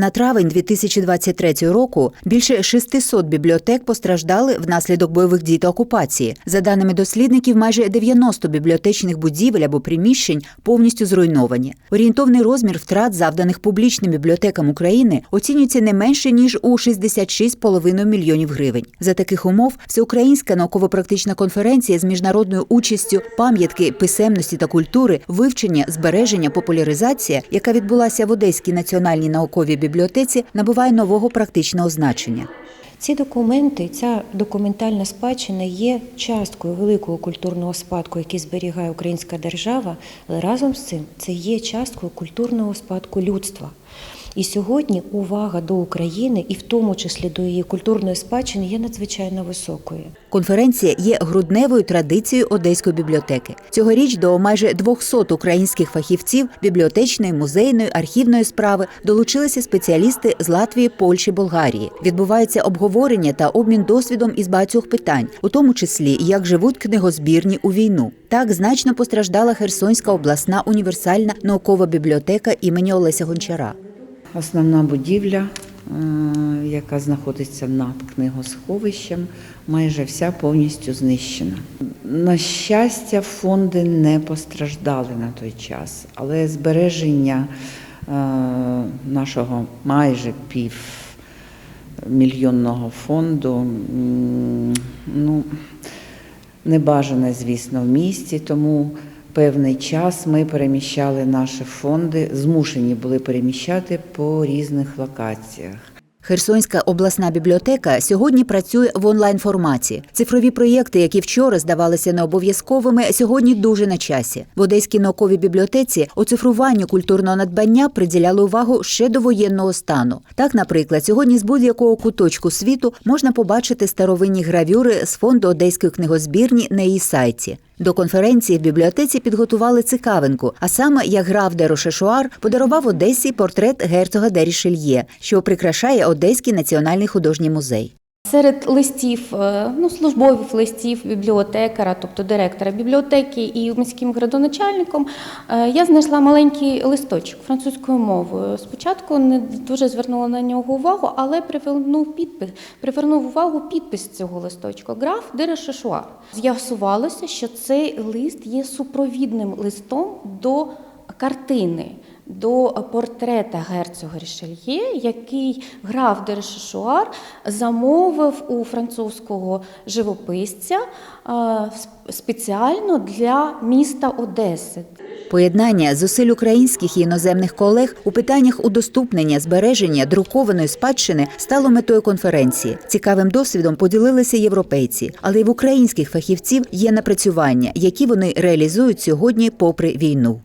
На травень 2023 року більше 600 бібліотек постраждали внаслідок бойових дій та окупації. За даними дослідників, майже 90 бібліотечних будівель або приміщень повністю зруйновані. Орієнтовний розмір втрат, завданих публічним бібліотекам України, оцінюється не менше ніж у 66,5 мільйонів гривень. За таких умов всеукраїнська науково-практична конференція з міжнародною участю пам'ятки писемності та культури, вивчення, збереження, популяризація, яка відбулася в Одеській національній науковій бібліотеці, набуває нового практичного значення. Ці документи, ця документальна спадщина є часткою великого культурного спадку, який зберігає українська держава, але разом з цим це є часткою культурного спадку людства. І сьогодні увага до України, і в тому числі до її культурної спадщини, є надзвичайно високою. Конференція є грудневою традицією Одеської бібліотеки. Цьогоріч до майже 200 українських фахівців бібліотечної, музейної, архівної справи долучилися спеціалісти з Латвії, Польщі, Болгарії. Відбувається обговорення та обмін досвідом із багатьох питань, у тому числі як живуть книгозбірні у війну. Так значно постраждала Херсонська обласна універсальна наукова бібліотека імені Олеся Гончара. Основна будівля, е, яка знаходиться над книгосховищем, майже вся повністю знищена. На щастя, фонди не постраждали на той час, але збереження е, нашого майже пів мільйонного фонду ну, не бажане, звісно, в місті, тому певний час ми переміщали наші фонди, змушені були переміщати по різних локаціях. Херсонська обласна бібліотека сьогодні працює в онлайн форматі. Цифрові проєкти, які вчора здавалися необов'язковими, сьогодні дуже на часі. В Одеській науковій бібліотеці оцифруванню культурного надбання приділяли увагу ще до воєнного стану. Так, наприклад, сьогодні з будь-якого куточку світу можна побачити старовинні гравюри з фонду Одеської книгозбірні на її сайті. До конференції в бібліотеці підготували цікавинку, а саме як граф де Рошешуар подарував Одесі портрет герцога де Рішельє, що прикрашає Одеський національний художній музей. Серед листів, е, ну, службових листів бібліотекара, тобто директора бібліотеки і міським градоначальником, е, я знайшла маленький листочок французькою мовою. Спочатку не дуже звернула на нього увагу, але привернув підпис, привернув увагу підпис цього листочка граф де Решешуар. З'ясувалося, що цей лист є супровідним листом до картини. До портрета герцога Рішельє, який граф де Решешуар замовив у французького живописця е, спеціально для міста Одеси. Поєднання зусиль українських і іноземних колег у питаннях удоступнення, збереження друкованої спадщини стало метою конференції. Цікавим досвідом поділилися європейці, але й в українських фахівців є напрацювання, які вони реалізують сьогодні попри війну.